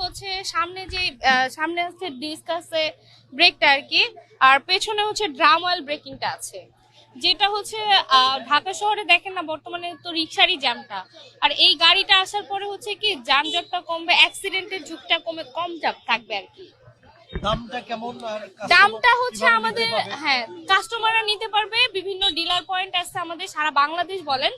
হচ্ছে, সামনে যে সামনে হচ্ছে ডিস্ক আছে ব্রেকটা আর কি, আর পেছনে হচ্ছে ড্রাম অয়েল ব্রেকিংটা আছে। যেটা হচ্ছে ঢাকা শহরে দেখেন না, বর্তমানে তো রিক্সারই জ্যামটা। আর এই গাড়িটা আসার পরে হচ্ছে কি, যানজটটা কমবে অ্যাক্সিডেন্টের ঝুঁকটা কমে, কম থাকবে আর কি। দামটা কেমন দামটা হচ্ছে আমাদের? হ্যাঁ কাস্টমাররা নিতে পারবে বিভিন্ন ডিলার পয়েন্ট আছে আমাদের সারা বাংলাদেশ বলেন।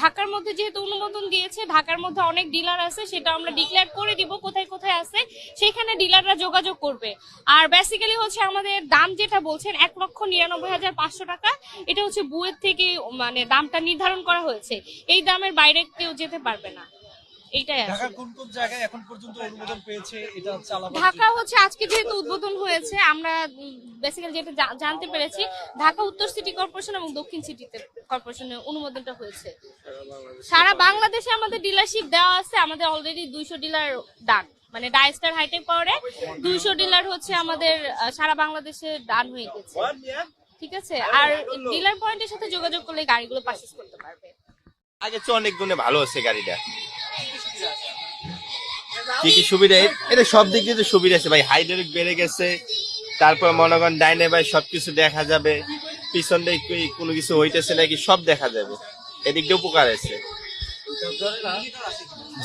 ঢাকার মধ্যে যেহেতু অনুমোদন দিয়েছে ঢাকার মধ্যে অনেক ডিলার আছে সেটা আমরা ডিক্লেয়ার করে দিব কোথায় কোথায় আছে সেখানে ডিলাররা যোগাযোগ করবে। আর বেসিক্যালি হচ্ছে আমাদের দাম যেটা বলছেন এক লক্ষ নিরানব্বই হাজার পাঁচশো টাকা। এটা হচ্ছে বুয়ের থেকে মানে দামটা নির্ধারণ করা হয়েছে। এই দামের বাইরে কেউ যেতে পারবে না। এইটাই ঢাকা আছে কোন কোন জায়গায় এখন পর্যন্ত অনুমোদন পেয়েছে? এটা চালাবার ঢাকা হচ্ছে আজকে যেহেতু উদ্বোধন হয়েছে আমরা বেসিক্যালি যেটা জানতে পেরেছি ঢাকা উত্তর সিটি কর্পোরেশন এবং দক্ষিণ সিটিতে কর্পোরেশনের অনুমোদনটা হয়েছে। সারা বাংলাদেশে আমাদের ডিলারশিপ দেওয়া আছে আমাদের অলরেডি দুইশো ডিলার ডান মানে ডাইস্টার হাইটেক পাওয়ারে দুইশো ডিলার হচ্ছে আমাদের সারা বাংলাদেশে ডান হয়ে গেছে। ঠিক আছে? আর ডিলার পয়েন্টের সাথে যোগাযোগ করলে গাড়িগুলো পারচেস করতে পারবে। আগে তো অনেক গুণে ভালো হচ্ছে গাড়িটা। কি কি সুবিধা? এটা সব দিক দিয়ে সুবিধা আছে ভাই। হাইড্রোলিক বেড়ে গেছে। তারপর মনে ডাইনে ভাই সবকিছু দেখা যাবে। পিছন দিয়ে কি- কোনো কিছু হইতেছে নাকি সব দেখা যাবে। এদিক দিয়ে উপকার আছে।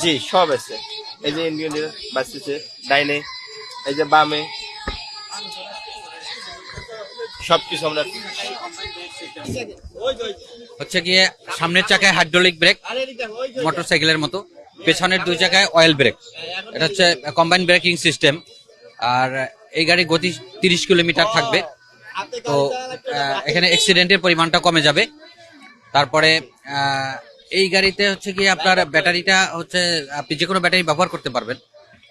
জি, সব আছে। এই যে ইন্ডিয়ান বাসতেছে ডাইনে, এই যে বামে। সবকিছু আমরা হচ্ছে গিয়ে সামনের চাকায় হাইড্রোলিক ব্রেক মোটরসাইকেলের মতো। পেছনের দুই জায়গায় অয়েল ব্রেক এটা হচ্ছে কম্বাইন ব্রেকিং সিস্টেম আর এই গাড়ি গতি তিরিশ কিলোমিটার থাকবে। তো এখানে অ্যাক্সিডেন্টের পরিমাণটা কমে যাবে। তারপরে এই গাড়িতে হচ্ছে গিয়ে আপনার ব্যাটারিটা হচ্ছে, আপনি যে কোনো ব্যাটারি ব্যবহার করতে পারবেন।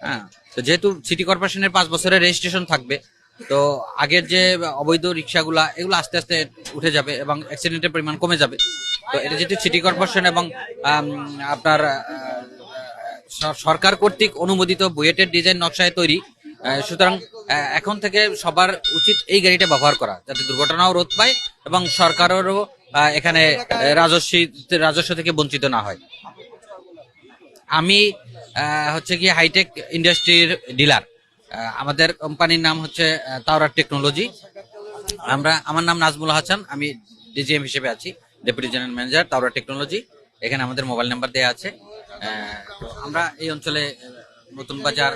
হ্যাঁ তো যেহেতু সিটি কর্পোরেশনের পাঁচ বছরের রেজিস্ট্রেশন থাকবে, তো আগের যে অবৈধ রিক্সাগুলা, এগুলো আস্তে আস্তে উঠে যাবে এবং অ্যাক্সিডেন্টের পরিমাণ কমে যাবে। তো এটা যেহেতু সিটি কর্পোরেশন এবং আপনার সরকার কর্তৃক অনুমোদিত বুয়েটের ডিজাইন নকশায় তৈরি। সুতরাং এখন থেকে সবার উচিত এই গাড়িটা ব্যবহার করা, যাতে দুর্ঘটনাও রোধ পায় এবং সরকারেরও এখানে রাজস্ব রাজস্ব থেকে বঞ্চিত না হয়। আমি হচ্ছে কি হাইটেক ইন্ডাস্ট্রির ডিলার আমাদের কোম্পানির নাম হচ্ছে তাওরার টেকনোলজি আমরা, আমার নাম নাজমুল হাসান, আমি ডিজিএম হিসেবে আছি ডেপুটি জেনারেল ম্যানেজার তাওরা টেকনোলজি এখানে আমাদের মোবাইল নাম্বার দেওয়া আছে। আমরা এই অঞ্চলে নতুন বাজার